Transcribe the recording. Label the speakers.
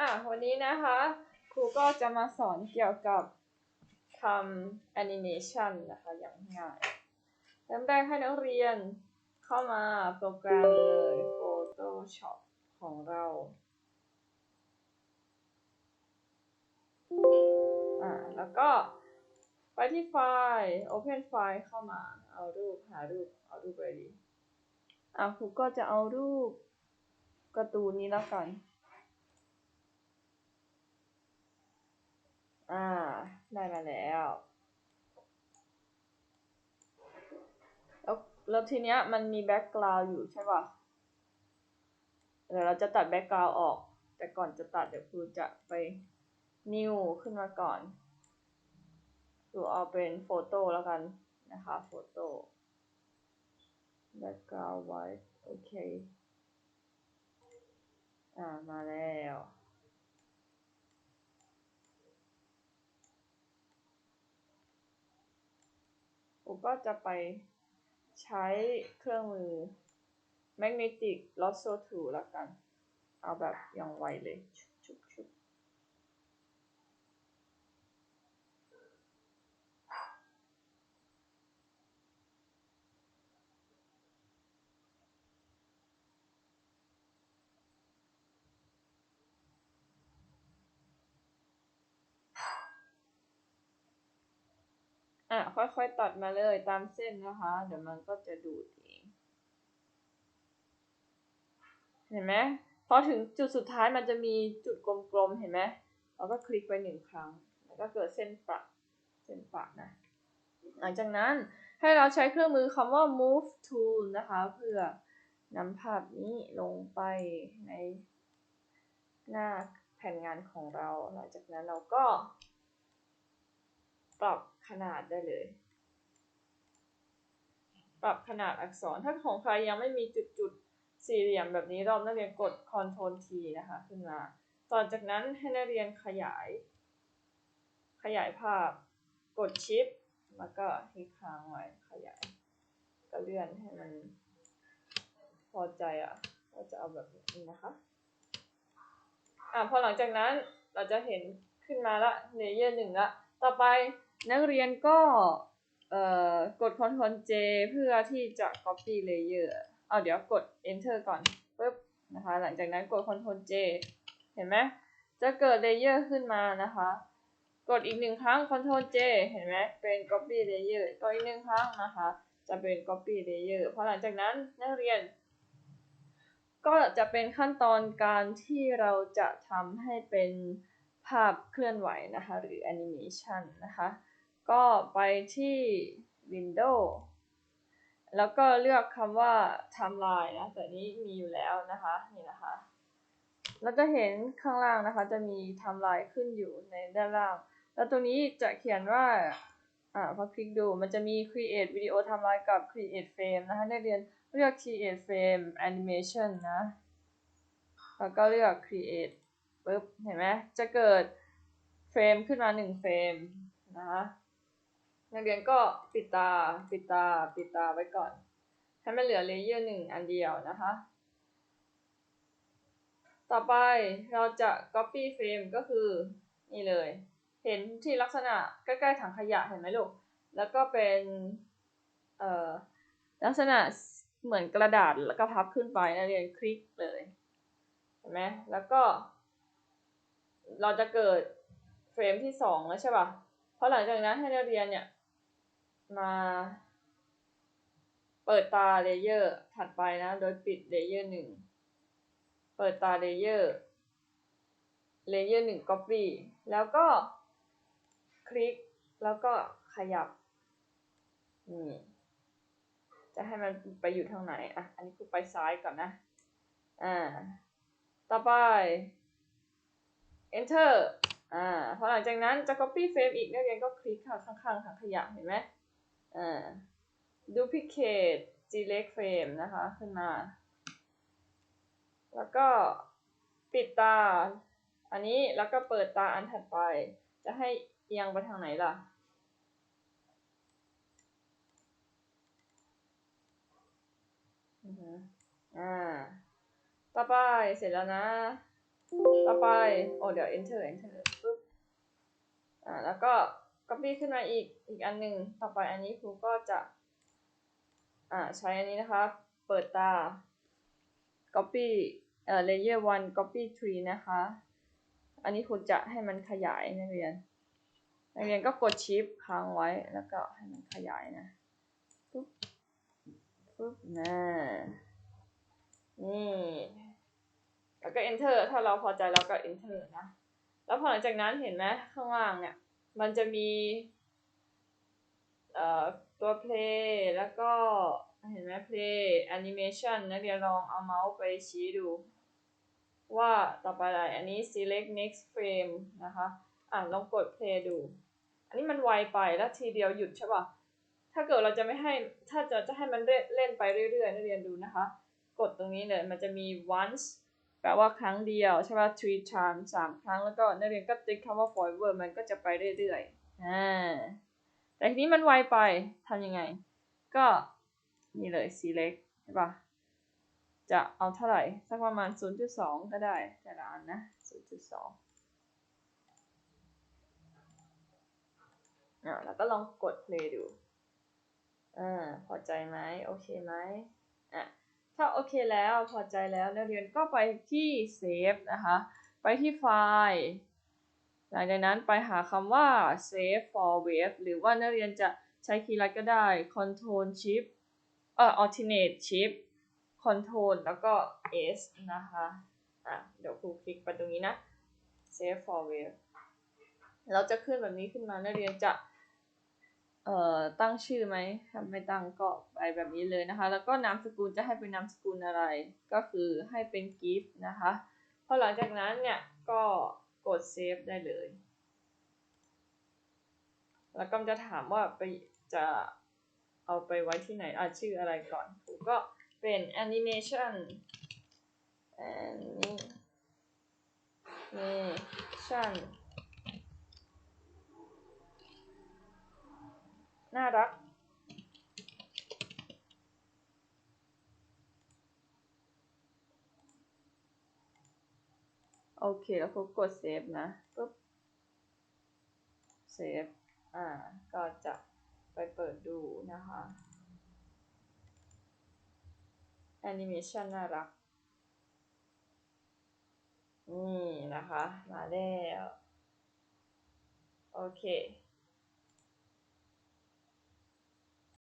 Speaker 1: อะวันนี้นะคะครูก็จะมาสอนเกี่ยวกับทำแอนิเมชันนะคะอย่างง่ายเริ่มแรกให้นักเรียนเข้ามาโปรแกรมเลย Photoshop ของเราอ่าแล้วก็ไปที่ไฟล์ Open ไฟล์เข้ามา เอารูปหารูป เอารูปไรดีอ่าครูก็จะเอารูปการ์ตูนนี้แล้วกัน อ่า ได้มาแล้ว แล้วแล้วทีเนี้ยมันมีแบ็กกราวด์อยู่ใช่ป่ะ เดี๋ยวเราจะตัดแบ็กกราวด์ออก แต่ก่อนจะตัดเดี๋ยวครูจะไปนิวขึ้นมาก่อนดูเอาเป็นโฟโต้แล้วกันนะคะโฟโต้แบ็กกราวด์ไว้โอเค อ่า มาแล้ว ผม ก็จะไปใช้เครื่องมือ magnetic l o s s o tool แล้วกัน เอาแบบอย่างไวเลยชุบชุบชุบ อะค่อยๆตัดมาเลยตามเส้นนะคะ เดี๋ยวมันก็จะดูดเอง เห็นไหมพอถึงจุดสุดท้ายมันจะมีจุดกลมๆ เห็นไหมเราก็คลิกไปหนึ่งครั้ง แล้วก็เกิดเส้นปะเส้นปะนะ หลังจากนั้นให้เราใช้เครื่องมือคำว่า move tool นะคะ เพื่อนำภาพนี้ลงไปในหน้าแผ่นงานของเรา หลังจากนั้นเราก็ ปรับขนาดได้เลย ปรับขนาดอักษร ถ้าของใครยังไม่มีจุดๆสี่เหลี่ยมแบบนี้รอบนักเรียนกด Ctrl T นะคะขึ้นมา ต่อจากนั้นให้นักเรียนขยาย ขยายภาพ กดชิป แล้วก็ให้ค้างไว้ขยาย ก็เลื่อนให้มันพอใจอะเราจะเอาแบบนี้นะคะอะพอหลังจากนั้นเราจะเห็นขึ้นมาละเลเยอร์หนึ่งละ ต่อไป นักเรียนก็เอ่อกด Ctrl J เพื่อที่จะ copy layer เอาเดี๋ยวกด enter ก่อนปึ๊บนะคะ หลังจากนั้นกด Ctrl J เห็นไหมจะเกิด layer ขึ้นมานะคะ กดอีกหนึ่งครั้ง Ctrl J เห็นไหมเป็น copy layer กดอีกหนึ่งครั้งนะคะ จะเป็น copy layer พอหลังจากนั้นนักเรียน ก็จะเป็นขั้นตอนการที่เราจะทำให้เป็นภาพเคลื่อนไหวนะคะ หรือ animation นะคะ ก็ไปที่ Windows แล้วก็เลือกคำว่า timeline นะแต่นี้มีอยู่แล้วนะคะนี่นะคะ เราจะเห็นข้างล่างนะคะ จะมี timeline ขึ้นอยู่ในด้านล่าง แล้วตรงนี้จะเขียนว่าอ่าพอคลิกดูมันจะมี create video timeline กับ create frame นะคะนักเรียนเลือก create frame animation นะ แล้วก็เลือก create ปุ๊บ เห็นไหมจะเกิดเฟรมขึ้นมาหนึ่งเฟรมนะคะ นักเรียนก็ปิดตา ปิดตา ปิดตาไว้ก่อน ให้มันเหลือเลเยอร์หนึ่งอันเดียวนะคะ ต่อไปเราจะ copy frame ก็คือ นี่เลย เห็นที่ลักษณะใกล้ๆถังขยะเห็นไหมลูก แล้วก็เป็นเอ่อลักษณะเหมือนกระดาษแล้วก็พับขึ้นไปนักเรียนคลิกเลย เห็นไหมแล้วก็ เราจะเกิดเฟรมที่สองแล้วใช่ป่ะเพราะหลังจากนั้นให้นักเรียนเนี่ย มาเปิดตาเลเยอร์ถัดไปนะ โดยปิดเลเยอร์หนึ่ง เปิดตาเลเยอร์ เลเยอร์หนึ่ง copy แล้วก็คลิก แล้วก็ขยับ นี่ จะให้มันไปอยู่ทางไหน อะ อันนี้คือไปซ้ายก่อนนะ อ่า ต่อไป enter อ่า พอหลังจากนั้นจะ copy frame อีกนักเรียนก็คลิกค่ะข้างๆถังขยะเห็นไหม อ่า duplicate select frame นะคะขึ้นมา แล้วก็ปิดตา อันนี้แล้วก็เปิดตาอันถัดไป จะให้เอียงไปทางไหนล่ะ อ่า ต่อไปเสร็จแล้วนะ ต่อไป โอ้เดี๋ยว enter enter ปุ๊บ อ่า แล้วก็ copy ขึ้นมาอีกอีกอันหนึ่งต่อไปอันนี้ครูก็จะอ่าใช้อันนี้นะคะ เปิดตา copy เอ่อ layer one copy tree นะคะ อันนี้ครูจะให้มันขยายนักเรียน นักเรียนก็กด shift ค้างไว้แล้วก็ให้มันขยายนะปุ๊บปุ๊บนะนี่ แล้วก็ enter ถ้าเราพอใจเราก็ enter นะ แล้วพอหลังจากนั้นเห็นไหมข้างล่างเนี่ย มันจะมีเอ่อตัว play แล้วก็เห็นไหม play animation นักเรียนลองเอาเมาส์ไปชี้ดู ว่าต่อไปอะไรอันนี้ select next frame นะคะ อะลองกด play ดู อันนี้มันไวไปแล้วทีเดียวหยุดใช่ปะถ้าเกิดเราจะไม่ให้ถ้าจะจะให้มันเล่นเล่นไปเรื่อยๆนักเรียนดูนะคะ กดตรงนี้เลยมันจะมี once แปลว่าครั้งเดียวใช่ป่ะ three times สามครั้งแล้วก็นักเรียนก็ติ๊กคำว่า forever มันก็จะไปเรื่อยๆอ่าแต่ทีนี้มันไวไปทำยังไง ก็นี่เลย select ใช่ป่ะ จะเอาเท่าไหร่ สักประมาณ 0.2 ก็ได้ แต่ละอันนะ 0.2อ่าแล้วก็ลองกด play ดูอ่าพอใจไหมโอเคไหมอะ ถ้าโอเคแล้วพอใจแล้วนักเรียนก็ไปที่ save นะคะ ไปที่ไฟล์ หลังจากนั้นไปหาคำว่า save for wave หรือว่านักเรียนจะใช้คีย์ลัดก็ได้ control shift เอ่อ alternate shift control แล้วก็ s นะคะอะเดี๋ยวครูคลิกไปตรงนี้นะ save for wave เราจะขึ้นแบบนี้ขึ้นมานักเรียนจะ เอ่อตั้งชื่อไหมถ้าไม่ตั้งก็ไปแบบนี้เลยนะคะ แล้วก็นามสกุลจะให้เป็นนามสกุลอะไร ก็คือให้เป็น gift นะคะพอหลังจากนั้นเนี่ยก็กด save ได้เลย แล้วก็จะถามว่าไปจะเอาไปไว้ที่ไหนอะชื่ออะไรก่อนผมก็เป็น animation animation น่ารัก โอเค แล้วก็กดเซฟนะปุ๊บเซฟอ่า ก็จะไปเปิดดูนะคะแอนิเมชันน่ารัก นี่นะคะ มาแล้ว โอเค